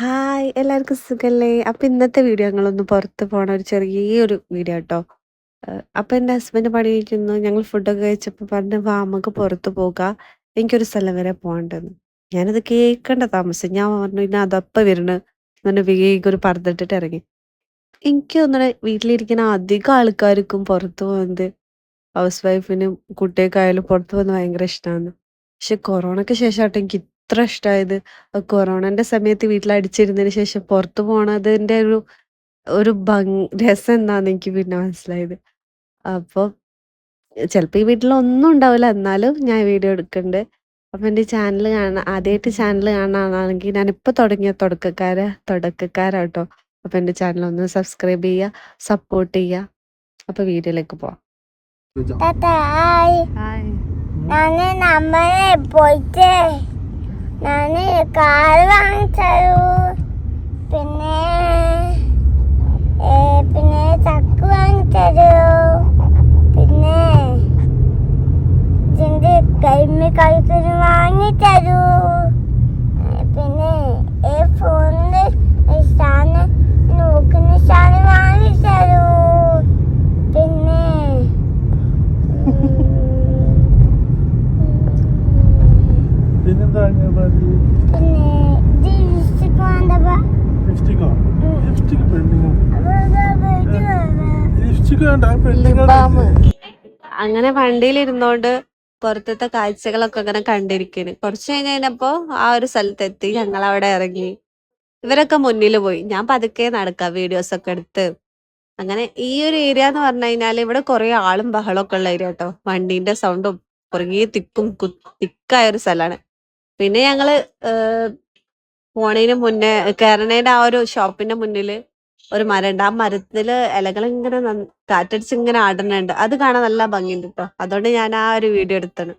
Hi എല്ലാവർക്കും സുഖല്ലേ? അപ്പം ഇന്നത്തെ വീഡിയോ ഞങ്ങളൊന്ന് പുറത്ത് പോണ ഒരു ചെറിയൊരു വീഡിയോ കേട്ടോ അപ്പം എന്റെ ഹസ്ബൻഡ് പണി കഴിക്കുന്നു ഞങ്ങൾ ഫുഡൊക്കെ കഴിച്ചപ്പോൾ പറഞ്ഞു വാ നമുക്ക് പുറത്ത് പോകാം. എനിക്കൊരു സ്ഥലം വരെ പോകണ്ടെന്ന്. ഞാനത് കേൾക്കേണ്ട താമസം. ഞാൻ പറഞ്ഞു ഇന്ന് അതപ്പം വരണ്. എന്നെ വേഗം ഒരു പറഞ്ഞിട്ടിട്ട് ഇറങ്ങി. എനിക്ക് തോന്നണ വീട്ടിലിരിക്കുന്ന അധികം ആൾക്കാർക്കും പുറത്ത് പോകുന്നത് ഹൗസ് വൈഫിനും കുട്ടിയൊക്കെ ആയാലും പുറത്ത് പോകുന്നത് ഭയങ്കര ഇഷ്ടമാണ് പക്ഷെ കൊറോണയ്ക്ക് ശേഷമായിട്ട് എനിക്ക് ഇത്ര ഇഷ്ടമായത് കൊറോണന്റെ സമയത്ത് വീട്ടിൽ അടിച്ചിരുന്നതിന് ശേഷം പുറത്തു പോണതിന്റെ ഒരു ഒരു ഭംഗ് രസം എന്താന്ന് എനിക്ക് പിന്നെ മനസ്സിലായത്. അപ്പോൾ ചിലപ്പോൾ ഈ വീട്ടിൽ ഒന്നും ഉണ്ടാവില്ല. എന്നാലും ഞാൻ വീഡിയോ എടുക്കുന്നുണ്ട് അപ്പൊ എന്റെ ചാനൽ കാണാൻ ആദ്യമായിട്ട് ചാനൽ കാണാനാണെങ്കിൽ ഞാൻ ഇപ്പൊ തുടങ്ങിയ തുടക്കക്കാര തുടക്കക്കാരാട്ടോ. അപ്പൊ എന്റെ ചാനൽ ഒന്ന് സബ്സ്ക്രൈബ് ചെയ്യുക സപ്പോർട്ട് ചെയ്യുക അപ്പൊ വീഡിയോയിലേക്ക് പോവാം. ഹായ്. ഞാൻ നമ്മളെ പോയിട്ട് ഞാൻ കാർ വാങ്ങിച്ചു പിന്നെ പിന്നെ ചക്ക് വാങ്ങിച്ചു പിന്നെ ഇതിന്റെ കൈമ കളിക്കുന്ന വാങ്ങിത്തരൂ മതി പിന്നെ ലിപ്സ്റ്റിക്കോ ലിപ്സ്റ്റിക് പെണ്ണിങ്ങോ അപ്പൊ ലിപ്സ്റ്റിക് വേണ്ട ലിബാം. പെണ്ണിങ്ങോ അങ്ങനെ വണ്ടിയിലിരുന്നോണ്ട് പുറത്തത്തെ കാഴ്ചകളൊക്കെ അങ്ങനെ കണ്ടിരിക്കുന്നു കുറച്ച് കഴിഞ്ഞ് കഴിഞ്ഞപ്പോ ആ ഒരു സ്ഥലത്തെത്തി ഞങ്ങൾ അവിടെ ഇറങ്ങി. ഇവരൊക്കെ മുന്നിൽ പോയി. ഞാൻ പതുക്കെ നടക്കാം വീഡിയോസ് ഒക്കെ എടുത്ത്. അങ്ങനെ ഈ ഒരു ഏരിയ എന്ന് പറഞ്ഞു കഴിഞ്ഞാൽ ഇവിടെ കുറെ ആളും ബഹളമൊക്കെ ഉള്ള ഏരിയ കേട്ടോ വണ്ടീന്റെ സൗണ്ടും കുറേ തിക്കും തിക്കായ ഒരു സ്ഥലമാണ് പിന്നെ ഞങ്ങൾ പോണേന് മുന്നേ കയറണേന്റെ ആ ഒരു ഷോപ്പിന്റെ മുന്നിൽ ഒരു മരമുണ്ട് ആ മരത്തിൽ ഇലകൾ ഇങ്ങനെ കാറ്റടിച്ച് ഇങ്ങനെ ആടണുണ്ട്. അത് കാണാൻ നല്ല ഭംഗിയുണ്ട് കേട്ടോ അതുകൊണ്ട് ഞാൻ ആ ഒരു വീഡിയോ എടുത്താണ്.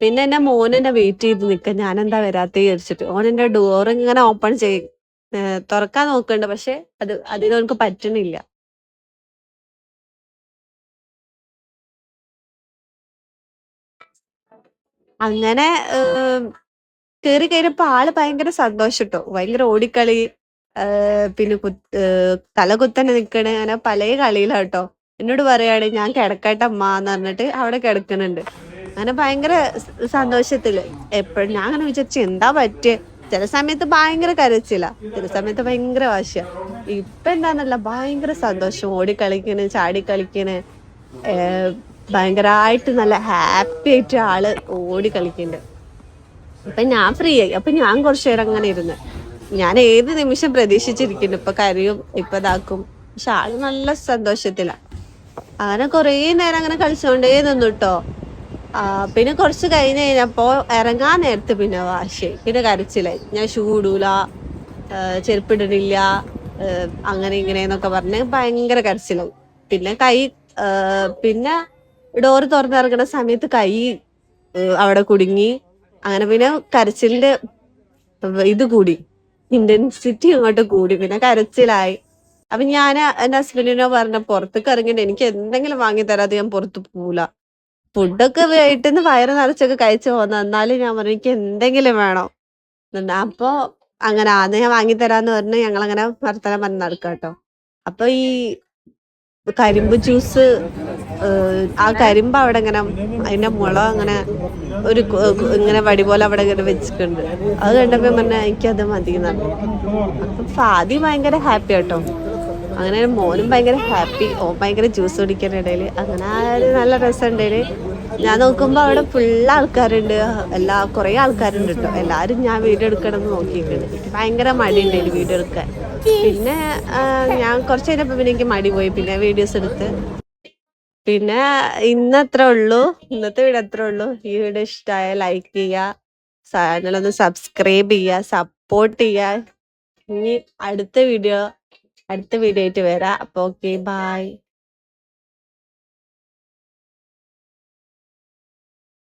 പിന്നെ എന്റെ മോനെന്നെ വെയിറ്റ് ചെയ്ത് നിൽക്കുക ഞാൻ എന്താ വരാത്ത വിചാരിച്ചിട്ട്. ഓൻ എന്റെ ഡോർ ഇങ്ങനെ ഓപ്പൺ ചെയ്യും തുറക്കാൻ നോക്കുന്നുണ്ട് പക്ഷെ അത് അതിന് അവനക്ക് പറ്റണില്ല. അങ്ങനെ കേറി കഴിഞ്ഞപ്പോ ആൾ ഭയങ്കര സന്തോഷം കേട്ടോ ഭയങ്കര ഓടിക്കളി പിന്നെ ഏഹ് തല കുത്തനെ നിക്കണ് അങ്ങനെ പല കളിയിലാട്ടോ എന്നോട് പറയാണ് ഞാൻ കിടക്കട്ടെ അമ്മ എന്ന് പറഞ്ഞിട്ട് അവിടെ കിടക്കുന്നുണ്ട്. അങ്ങനെ ഭയങ്കര സന്തോഷത്തിൽ. എപ്പോഴും ഞാൻ അങ്ങനെ വിചാരിച്ചു എന്താ പറ്റിയ? ചില സമയത്ത് ഭയങ്കര കരച്ചില്ല ചില സമയത്ത് ഭയങ്കര വാശിയ. ഇപ്പൊ എന്താന്നല്ല ഭയങ്കര സന്തോഷം. ഓടിക്കളിക്കണ് ചാടിക്കളിക്കണ്. ഭയങ്കരമായിട്ട് നല്ല ഹാപ്പി ആയിട്ട് ആൾ ഓടി അപ്പൊ ഞാൻ ഫ്രീ ആയി. അപ്പൊ ഞാൻ കുറച്ചു നേരം അങ്ങനെ ഇരുന്ന്. ഞാൻ ഏത് നിമിഷം പ്രതീക്ഷിച്ചിരിക്കുന്നു? ഇപ്പൊ കരയും ഇപ്പൊ ഇതാക്കും. പക്ഷെ ആൾ നല്ല സന്തോഷത്തിലാണ് അങ്ങനെ കുറേ നേരം അങ്ങനെ കളിച്ചോണ്ടേ നിന്നു കേട്ടോ പിന്നെ കുറച്ച് കഴിഞ്ഞ് കഴിഞ്ഞപ്പോ ഇറങ്ങാൻ നേരത്ത് പിന്നെ വാശി പിന്നെ കരച്ചിലായി. ഞാൻ ഷൂ ചെരുപ്പിടണില്ല അങ്ങനെ ഇങ്ങനെ എന്നൊക്കെ പറഞ്ഞ് ഭയങ്കര കരച്ചിലായി പിന്നെ കൈ പിന്നെ ഡോറ് തുറന്നിറങ്ങുന്ന സമയത്ത് കൈ അവിടെ കുടുങ്ങി. അങ്ങനെ പിന്നെ കരച്ചിലിന്റെ ഇത് കൂടി. ഇന്റൻസിറ്റി അങ്ങോട്ട് കൂടി. പിന്നെ കരച്ചിലായി. അപ്പൊ ഞാൻ എന്റെ ഹസ്ബൻഡിനോ പറഞ്ഞ പുറത്തേക്ക് ഇറങ്ങിയിട്ട് എനിക്ക് എന്തെങ്കിലും വാങ്ങി തരാതെ ഞാൻ പുറത്ത് പോവില്ല ഫുഡൊക്കെ വീട്ടിൽ വയറ് നിറച്ചൊക്കെ കഴിച്ചു പോന്ന. എന്നാലും ഞാൻ പറഞ്ഞു എനിക്ക് എന്തെങ്കിലും വേണം. അപ്പൊ അങ്ങനെ ആദ്യം ഞാൻ വാങ്ങി തരാന്ന് പറഞ്ഞ് ഞങ്ങൾ അങ്ങനെ വർത്തമാനം പറഞ്ഞ് നടക്കാം കേട്ടോ അപ്പൊ ഈ കരിമ്പ് ജ്യൂസ് ആ കരിമ്പ് അവിടെ ഇങ്ങനെ അതിന്റെ മുള അങ്ങനെ ഒരു ഇങ്ങനെ വടി പോലെ അവിടെ ഇങ്ങനെ വെച്ചിട്ടുണ്ട്. അത് കണ്ടപ്പോ പറഞ്ഞ എനിക്കത് മതി പറഞ്ഞു. അപ്പൊ ഫാദി ഭയങ്കര ഹാപ്പി ആട്ടോ. അങ്ങനെ മോനും ഭയങ്കര ഹാപ്പി. ഓ ഭയങ്കര ജ്യൂസ് ഇടയിൽ. അങ്ങനെ ഒരു നല്ല രസമുണ്ടേൽ. ഞാൻ നോക്കുമ്പോൾ അവിടെ ഫുൾ ആൾക്കാരുണ്ട്. എല്ലാ കുറെ ആൾക്കാരുണ്ട് കേട്ടോ. എല്ലാരും ഞാൻ വീഡിയോ എടുക്കണം എന്ന് നോക്കിയിട്ടുണ്ട് ഭയങ്കര മടിയുണ്ടായിരുന്നു വീഡിയോ എടുക്കാൻ. പിന്നെ ഞാൻ കുറച്ച് കഴിഞ്ഞപ്പോ പിന്നെ എനിക്ക് മടി പോയി. പിന്നെ വീഡിയോസ് എടുത്ത്. പിന്നെ ഇന്ന് അത്ര ഉള്ളൂ. ഇന്നത്തെ വീഡിയോ അത്ര ഉള്ളൂ. ഈ വീഡിയോ ഇഷ്ടമായ ലൈക്ക് ചെയ്യുക ചാനലൊന്ന് സബ്സ്ക്രൈബ് ചെയ്യുക സപ്പോർട്ട് ചെയ്യുക. ഇനി അടുത്ത വീഡിയോ അടുത്ത വീഡിയോ ആയിട്ട് വരാം. അപ്പൊ ഓക്കെ ബൈ